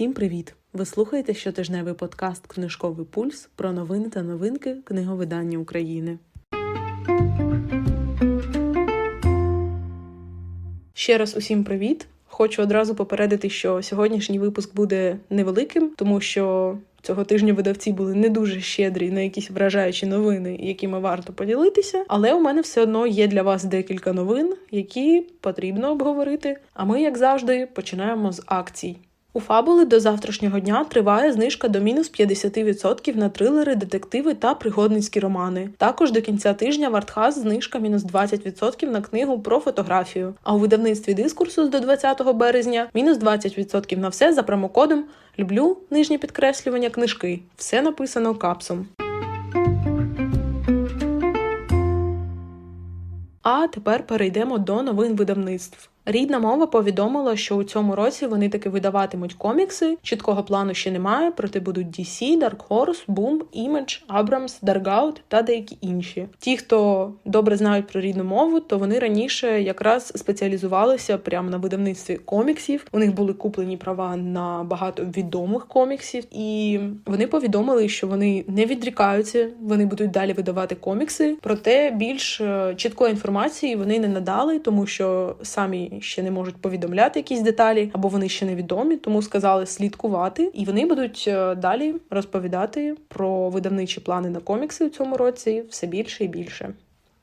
Всім привіт! Ви слухаєте щотижневий подкаст Книжковий пульс про новини та новинки книговидання України. Ще раз усім привіт! Хочу одразу попередити, що сьогоднішній випуск буде невеликим, тому що цього тижня видавці були не дуже щедрі на якісь вражаючі новини, якими варто поділитися. Але у мене все одно є для вас декілька новин, які потрібно обговорити. А ми, як завжди, починаємо з акцій. У фабули до завтрашнього дня триває знижка до мінус 50% на трилери, детективи та пригодницькі романи. Також до кінця тижня в Артхаз знижка мінус 20% на книгу про фотографію. А у видавництві дискурсу до 20 березня мінус 20% на все за промокодом Люблю нижнє підкреслювання книжки. Все написано капсом. А тепер перейдемо до новин видавництв. Рідна мова повідомила, що у цьому році вони таки видаватимуть комікси. Чіткого плану ще немає, проте будуть DC, Dark Horse, Boom, Image, Abrams, Dargout та деякі інші. Ті, хто добре знають про рідну мову, то вони раніше якраз спеціалізувалися прямо на видавництві коміксів. У них були куплені права на багато відомих коміксів, і вони повідомили, що вони не відрікаються, вони будуть далі видавати комікси. Проте більш е, чіткої інформації вони не надали, тому що самі ще не можуть повідомляти якісь деталі, або вони ще невідомі, тому сказали слідкувати, і вони будуть е, далі розповідати про видавничі плани на комікси у цьому році все більше і більше.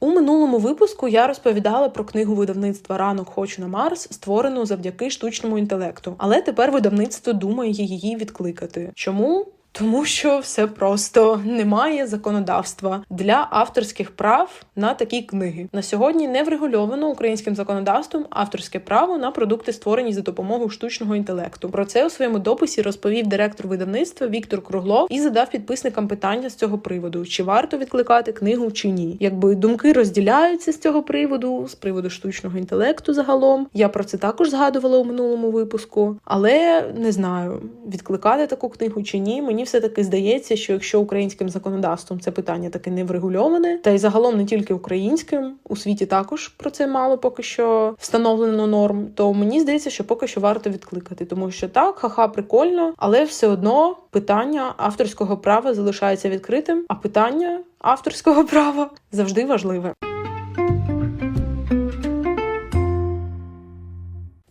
У минулому випуску я розповідала про книгу видавництва Ранок хочу на Марс, створену завдяки штучному інтелекту. Але тепер видавництво думає її відкликати. Чому? Тому що все просто немає законодавства для авторських прав на такі книги. На сьогодні не врегульовано українським законодавством авторське право на продукти, створені за допомогою штучного інтелекту. Про це у своєму дописі розповів директор видавництва Віктор Круглов і задав підписникам питання з цього приводу: чи варто відкликати книгу чи ні. Якби думки розділяються з цього приводу, з приводу штучного інтелекту загалом. Я про це також згадувала у минулому випуску, але не знаю, відкликати таку книгу чи ні. Мені все таки здається, що якщо українським законодавством це питання таки не врегульоване, та й загалом не тільки українським, у світі також про це мало поки що встановлено норм, то мені здається, що поки що варто відкликати, тому що так, ха-ха, прикольно, але все одно питання авторського права залишається відкритим, а питання авторського права завжди важливе.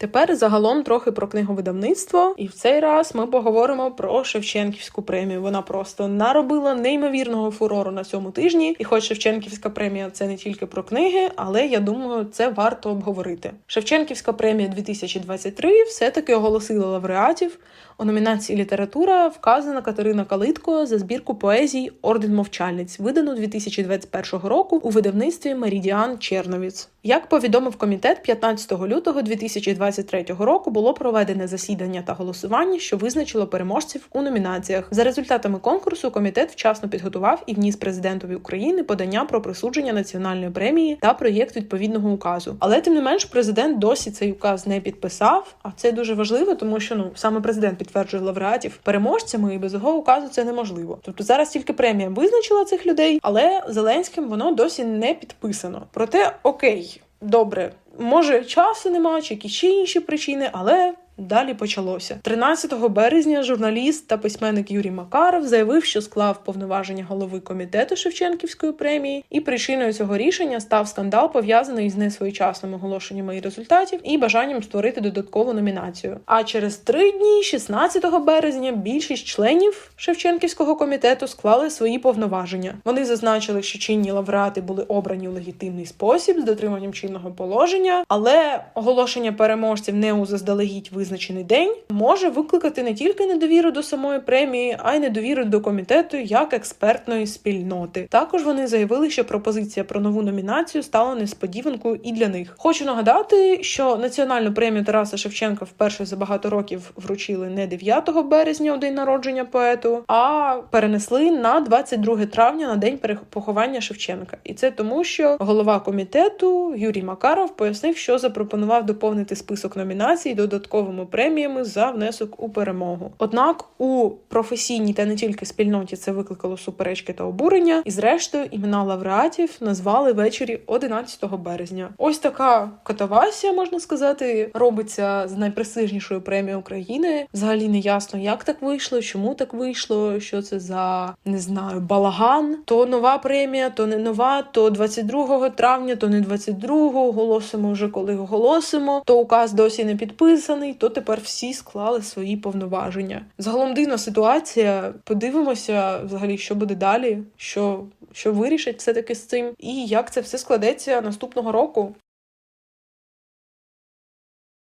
Тепер загалом трохи про книговидавництво, і в цей раз ми поговоримо про Шевченківську премію. Вона просто наробила неймовірного фурору на цьому тижні. І хоч Шевченківська премія це не тільки про книги, але я думаю, це варто обговорити. Шевченківська премія 2023 все-таки оголосила лауреатів. У номінації література вказана Катерина Калитко за збірку поезій Орден мовчальниць, видану 2021 року у видавництві Мерідіан Черновіц. Як повідомив комітет, 15 лютого 2023 року було проведене засідання та голосування, що визначило переможців у номінаціях. За результатами конкурсу комітет вчасно підготував і вніс президентові України подання про присудження національної премії та проєкт відповідного указу. Але тим не менш, президент досі цей указ не підписав. А це дуже важливо, тому що ну саме президент підтверджує лауреатів переможцями, і без його указу це неможливо. Тобто зараз тільки премія визначила цих людей, але Зеленським воно досі не підписано. Проте окей, добре, може часу немає, чи якісь інші причини, але. Далі почалося 13 березня. Журналіст та письменник Юрій Макаров заявив, що склав повноваження голови комітету Шевченківської премії, і причиною цього рішення став скандал пов'язаний з несвоєчасним оголошенням її результатів і бажанням створити додаткову номінацію. А через три дні, 16 березня, більшість членів Шевченківського комітету склали свої повноваження. Вони зазначили, що чинні лауреати були обрані у легітимний спосіб з дотриманням чинного положення, але оголошення переможців не у заздалегідь визначений день може викликати не тільки недовіру до самої премії, а й недовіру до комітету як експертної спільноти. Також вони заявили, що пропозиція про нову номінацію стала несподіванкою і для них. Хочу нагадати, що національну премію Тараса Шевченка вперше за багато років вручили не 9 березня, у день народження поету, а перенесли на 22 травня на день поховання Шевченка. І це тому, що голова комітету Юрій Макаров пояснив, що запропонував доповнити список номінацій додатковим Шевченковими преміями за внесок у перемогу. Однак у професійній та не тільки спільноті це викликало суперечки та обурення, і зрештою імена лауреатів назвали ввечері 11 березня. Ось така катавасія, можна сказати, робиться з найпрестижнішою премією України. Взагалі не ясно, як так вийшло, чому так вийшло, що це за не знаю балаган. То нова премія, то не нова, то 22 травня, то не 22-го, Оголосимо вже коли оголосимо. То указ досі не підписаний, то тепер всі склали свої повноваження. Загалом дивна ситуація. Подивимося, взагалі, що буде далі, що, що вирішить все таки з цим, і як це все складеться наступного року.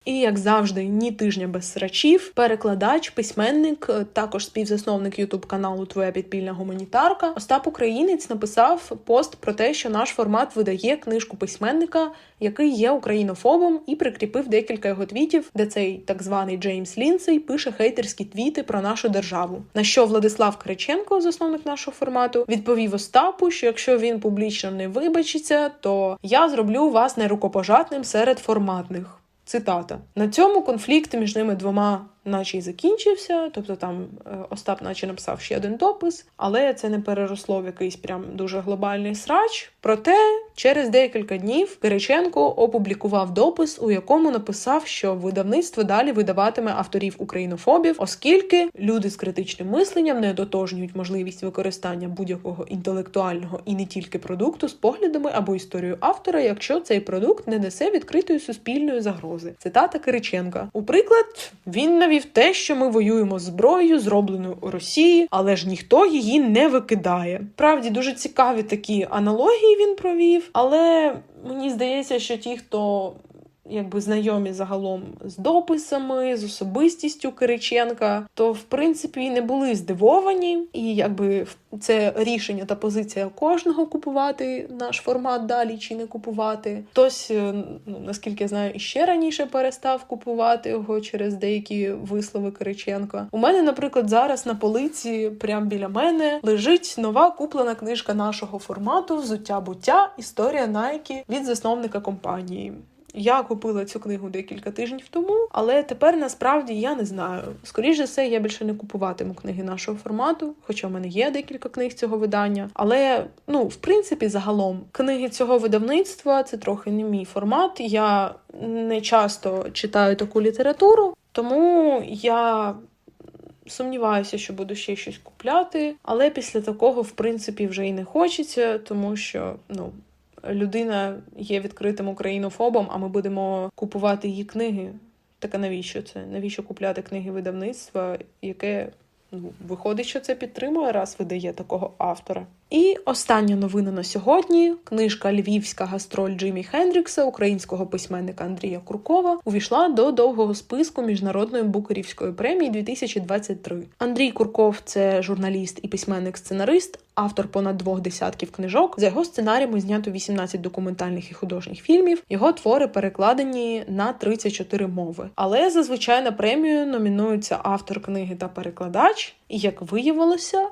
І як завжди, ні тижня без срачів, перекладач, письменник, е, також співзасновник ютуб каналу Твоя підпільна гуманітарка. Остап Українець написав пост про те, що наш формат видає книжку письменника, який є українофобом, і прикріпив декілька його твітів, де цей так званий Джеймс Лінсей пише хейтерські твіти про нашу державу. На що Владислав Криченко, засновник нашого формату, відповів Остапу, що якщо він публічно не вибачиться, то я зроблю вас нерукопожатним серед форматних. Цитата. На цьому конфлікт між ними двома, наче й закінчився. Тобто там е, Остап, наче написав ще один допис, але це не переросло в якийсь прям дуже глобальний срач. Проте через декілька днів Кириченко опублікував допис, у якому написав, що видавництво далі видаватиме авторів українофобів, оскільки люди з критичним мисленням не дотожнюють можливість використання будь-якого інтелектуального і не тільки продукту з поглядами або історією автора, якщо цей продукт не несе відкритої суспільної загрози. Цитата Кириченка. У приклад він навів те, що ми воюємо зброєю, зробленою у Росії, але ж ніхто її не викидає. Правді дуже цікаві такі аналогії він провів, але мені здається, що ті, хто якби знайомі загалом з дописами, з особистістю Кириченка, то в принципі не були здивовані, і якби це рішення та позиція кожного купувати наш формат далі чи не купувати. Хтось, е, ну наскільки я знаю, іще раніше перестав купувати його через деякі вислови Кириченка. У мене, наприклад, зараз на полиці, прямо біля мене, лежить нова куплена книжка нашого формату Взуття буття Історія Найкі від засновника компанії. Я купила цю книгу декілька тижнів тому, але тепер насправді я не знаю. Скоріше за все, я більше не купуватиму книги нашого формату, хоча в мене є декілька книг цього видання. Але ну, в принципі, загалом, книги цього видавництва це трохи не мій формат. Я не часто читаю таку літературу, тому я. Сумніваюся, що буду ще щось купляти, але після такого, в принципі, вже і не хочеться, тому що ну людина є відкритим українофобом, а ми будемо купувати її книги. Так а навіщо це? Навіщо купляти книги видавництва, яке ну, виходить, що це підтримує, раз видає такого автора? І остання новина на сьогодні: книжка Львівська гастроль Джимі Хендрікса, українського письменника Андрія Куркова, увійшла до довгого списку міжнародної букерівської премії 2023. Андрій Курков це журналіст і письменник-сценарист, автор понад двох десятків книжок. За його сценаріями знято 18 документальних і художніх фільмів. Його твори перекладені на 34 мови. Але зазвичай на премію номінуються автор книги та перекладач. І як виявилося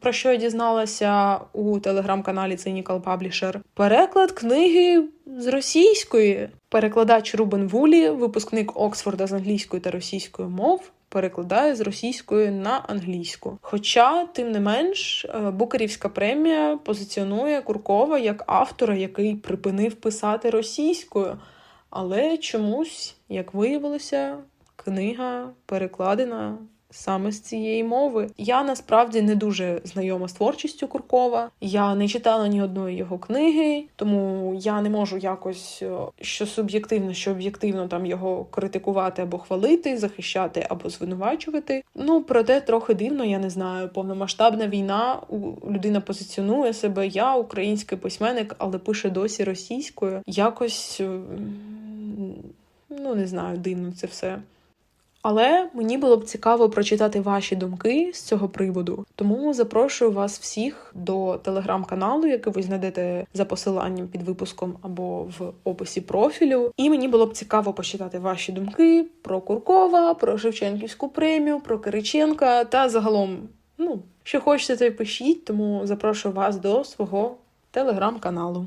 про що я дізналася у телеграм-каналі Cynical Publisher. Переклад книги з російської. Перекладач Рубен Вулі, випускник Оксфорда з англійської та російської мов. Перекладає з російської на англійську. Хоча, тим не менш, Букерівська премія позиціонує Куркова як автора, який припинив писати російською. Але чомусь, як виявилося, книга перекладена саме з цієї мови. Я насправді не дуже знайома з творчістю Куркова. Я не читала ні одної його книги, тому я не можу якось що суб'єктивно, що об'єктивно там його критикувати або хвалити, захищати або звинувачувати. Ну проте трохи дивно, я не знаю. Повномасштабна війна людина позиціонує себе. Я український письменник, але пише досі російською. Якось ну не знаю, дивно це все. Але мені було б цікаво прочитати ваші думки з цього приводу. Тому запрошую вас всіх до телеграм-каналу, який ви знайдете за посиланням під випуском або в описі профілю. І мені було б цікаво почитати ваші думки про Куркова, про Шевченківську премію, про Кириченка та загалом, ну, що хочете, то й пишіть, тому запрошую вас до свого телеграм-каналу.